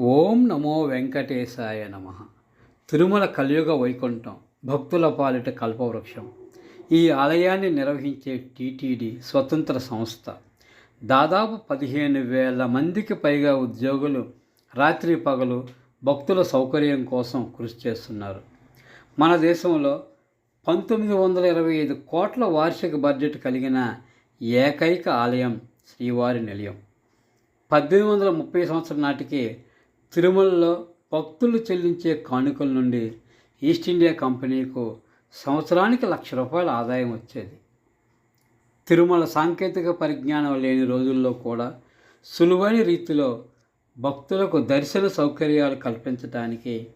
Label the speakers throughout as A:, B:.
A: ఓం నమో వెంకటేశాయ నమ. తిరుమల కలియుగ వైకుంఠం భక్తుల పాలిట కల్పవృక్షం. ఈ ఆలయాన్ని నిర్వహించే టీటీడీ స్వతంత్ర సంస్థ. దాదాపు పదిహేను వేల మందికి పైగా ఉద్యోగులు రాత్రి పగలు భక్తుల సౌకర్యం కోసం కృషి చేస్తున్నారు. మన దేశంలో పంతొమ్మిది వందల ఇరవై ఐదు కోట్ల వార్షిక బడ్జెట్ కలిగిన ఏకైక ఆలయం శ్రీవారి నిలయం. పద్దెనిమిది వందల ముప్పై సంవత్సరం నాటికి తిరుమలలో భక్తులు చెల్లించే కానుకల నుండి ఈస్ట్ ఇండియా కంపెనీకు సంవత్సరానికి లక్ష రూపాయల ఆదాయం వచ్చేది. తిరుమల సాంకేతిక పరిజ్ఞానం లేని రోజుల్లో కూడా సులువైన రీతిలో భక్తులకు దర్శన సౌకర్యాలు కల్పించడానికి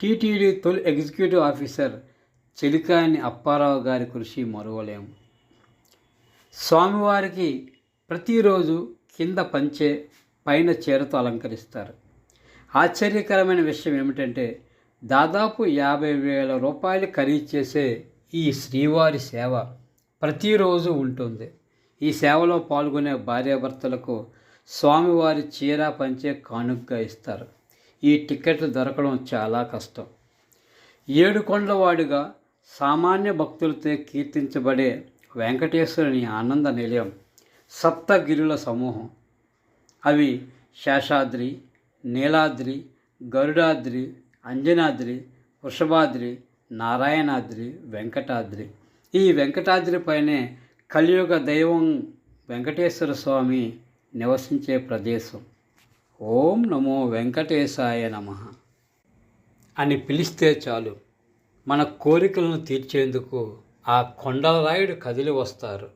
A: టీటీడీ తొలి ఎగ్జిక్యూటివ్ ఆఫీసర్ చెలికాని అప్పారావు గారి కృషి మరువలేము. స్వామివారికి ప్రతిరోజు కింద పంచే పైన చీరతో అలంకరిస్తారు. ఆశ్చర్యకరమైన విషయం ఏమిటంటే దాదాపు యాభై వేల రూపాయలు ఖరీదు చేసే ఈ శ్రీవారి సేవ ప్రతిరోజు ఉంటుంది. ఈ సేవలో పాల్గొనే భార్యాభర్తలకు స్వామివారి చీర పంచే కానుకగా ఇస్తారు. ఈ టికెట్లు దొరకడం చాలా కష్టం. ఏడుకొండలవాడుగా సామాన్య భక్తులతో కీర్తించబడే వెంకటేశ్వరుని ఆనంద నిలయం సప్తగిరుల సమూహం. అవి శేషాద్రి నీలాద్రి గరుడాద్రి అంజనాద్రి వృషభాద్రి నారాయణాద్రి వెంకటాద్రి. ఈ వెంకటాద్రి పైనే కలియుగ దైవం వెంకటేశ్వర స్వామి నివసించే ప్రదేశం. ఓం నమో వెంకటేశాయ నమః. అని పిలిస్తే చాలు. మన కోరికలను తీర్చేందుకు ఆ కొండలరాయుడు కదిలి వస్తారు.